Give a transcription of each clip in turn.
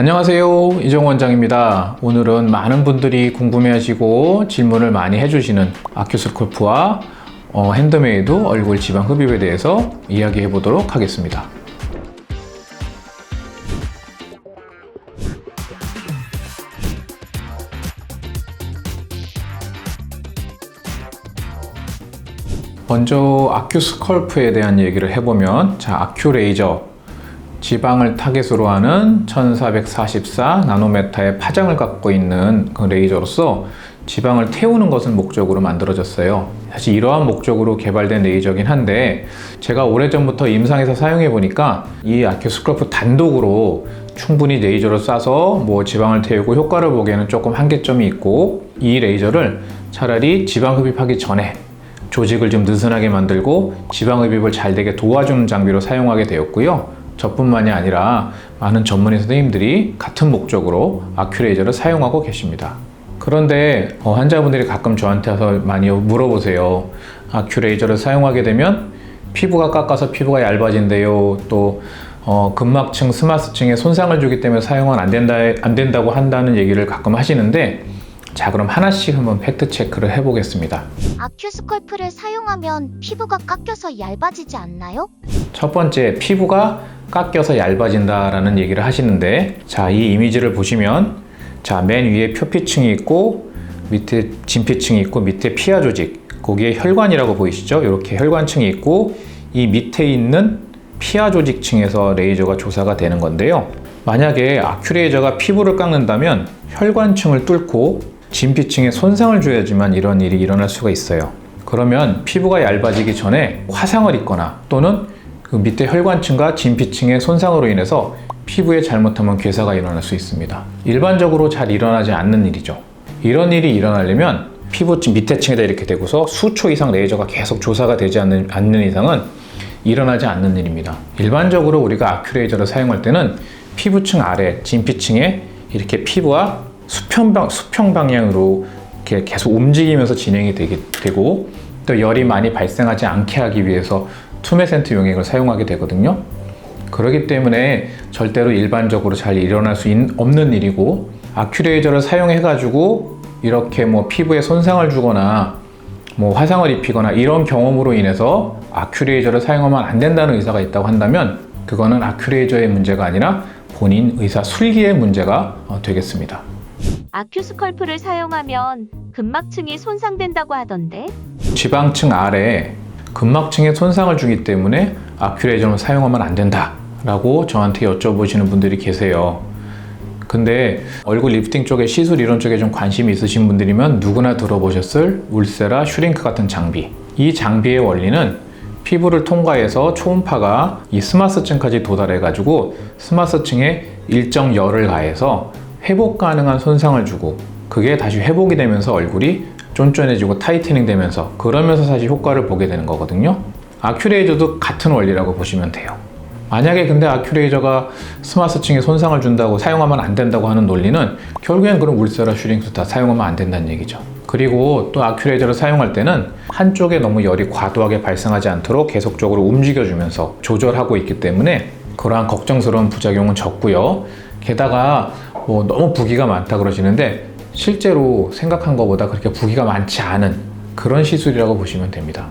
안녕하세요. 이정 원장입니다. 오늘은 많은 분들이 궁금해하시고 질문을 많이 해주시는 아큐스콜프와 어, 핸드메이드 얼굴 지방 흡입에 대해서 이야기해 보도록 하겠습니다. 먼저 아큐 스컬프에 대한 얘기를 해보면 자 아큐 레이저 지방을 타겟으로 하는 1444 나노메타의 파장을 갖고 있는 그 레이저로서 지방을 태우는 것을 목적으로 만들어졌어요. 사실 이러한 목적으로 개발된 레이저긴 한데 제가 오래전부터 임상에서 사용해 보니까 이 아큐스컬프 단독으로 충분히 레이저를 쏴서 뭐 지방을 태우고 효과를 보기에는 조금 한계점이 있고 이 레이저를 차라리 지방 흡입하기 전에 조직을 좀 느슨하게 만들고 지방 흡입을 잘 되게 도와주는 장비로 사용하게 되었고요. 저뿐만이 아니라 많은 전문의 선생님들이 같은 목적으로 아큐레이저를 사용하고 계십니다. 그런데 어, 환자분들이 가끔 저한테 와서 많이 물어보세요. 아큐레이저를 사용하게 되면 피부가 깎아서 피부가 얇아진대요. 또 어, 근막층, 스마스층에 손상을 주기 때문에 사용은 안 된다 안 된다고 한다는 얘기를 가끔 하시는데 자 그럼 하나씩 한번 팩트 체크를 해보겠습니다. 아큐 스컬프를 사용하면 피부가 깎여서 얇아지지 않나요? 첫 번째 피부가 깎여서 얇아진다라는 얘기를 하시는데 자 이 이미지를 보시면 자 맨 위에 표피층이 있고 밑에 진피층이 있고 밑에 피하 조직 거기에 혈관이라고 보이시죠? 이렇게 혈관층이 있고 이 밑에 있는 피하 조직층에서 레이저가 조사가 되는 건데요. 만약에 아큐레이저가 피부를 깎는다면 혈관층을 뚫고 진피층에 손상을 줘야지만 이런 일이 일어날 수가 있어요. 그러면 피부가 얇아지기 전에 화상을 입거나 또는 그 밑에 혈관층과 진피층의 손상으로 인해서 피부에 잘못하면 괴사가 일어날 수 있습니다. 일반적으로 잘 일어나지 않는 일이죠. 이런 일이 일어나려면 피부 밑에 층에다 이렇게 대고서 수초 이상 레이저가 계속 조사가 되지 않는, 않는 이상은 일어나지 않는 일입니다. 일반적으로 우리가 아큐레이저를 사용할 때는 피부층 아래, 진피층에 이렇게 피부와 수평, 방, 수평 방향으로 이렇게 계속 움직이면서 진행이 되게, 되고 또 열이 많이 발생하지 않게 하기 위해서 투메센트 용액을 사용하게 되거든요. 그렇기 때문에 절대로 일반적으로 잘 일어날 수 있, 없는 일이고 아큐레이저를 사용해 가지고 이렇게 뭐 피부에 손상을 주거나 뭐 화상을 입히거나 이런 경험으로 인해서 아큐레이저를 사용하면 안 된다는 의사가 있다고 한다면 그거는 아큐레이저의 문제가 아니라 본인 의사 술기의 문제가 어, 되겠습니다. 아큐스컬프를 사용하면 근막층이 손상된다고 하던데 지방층 아래 근막층에 손상을 주기 때문에 아큐레이저는 사용하면 안 된다 라고 저한테 여쭤보시는 분들이 계세요. 근데 얼굴 리프팅 쪽에 시술 이런 쪽에 좀 관심이 있으신 분들이면 누구나 들어보셨을 울세라 슈링크 같은 장비. 이 장비의 원리는 피부를 통과해서 초음파가 이 스마스층까지 도달해가지고 스마스층에 일정 열을 가해서 회복 가능한 손상을 주고 그게 다시 회복이 되면서 얼굴이 쫀쫀해지고 타이트닝 되면서 그러면서 사실 효과를 보게 되는 거거든요. 아큐레이저도 같은 원리라고 보시면 돼요. 만약에 근데 아큐레이저가 스마스층에 손상을 준다고 사용하면 안 된다고 하는 논리는 결국엔 그럼 울세라 슈링크 다 사용하면 안 된다는 얘기죠. 그리고 또 아큐레이저를 사용할 때는 한쪽에 너무 열이 과도하게 발생하지 않도록 계속적으로 움직여주면서 조절하고 있기 때문에 그러한 걱정스러운 부작용은 적고요. 게다가 뭐 너무 부기가 많다 그러시는데 실제로 생각한 것보다 그렇게 부기가 많지 않은 그런 시술이라고 보시면 됩니다.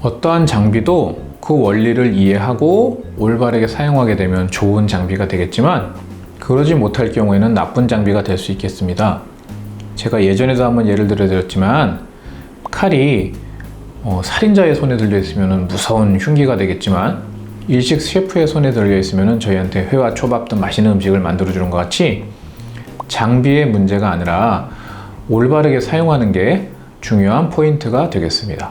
어떠한 장비도 그 원리를 이해하고 올바르게 사용하게 되면 좋은 장비가 되겠지만 그러지 못할 경우에는 나쁜 장비가 될 수 있겠습니다. 제가 예전에도 한번 예를 들어 드렸지만 칼이 어, 살인자의 손에 들려 있으면 무서운 흉기가 되겠지만 일식 셰프의 손에 들려 있으면 저희한테 회와 초밥 등 맛있는 음식을 만들어 주는 것 같이 장비의 문제가 아니라 올바르게 사용하는 게 중요한 포인트가 되겠습니다.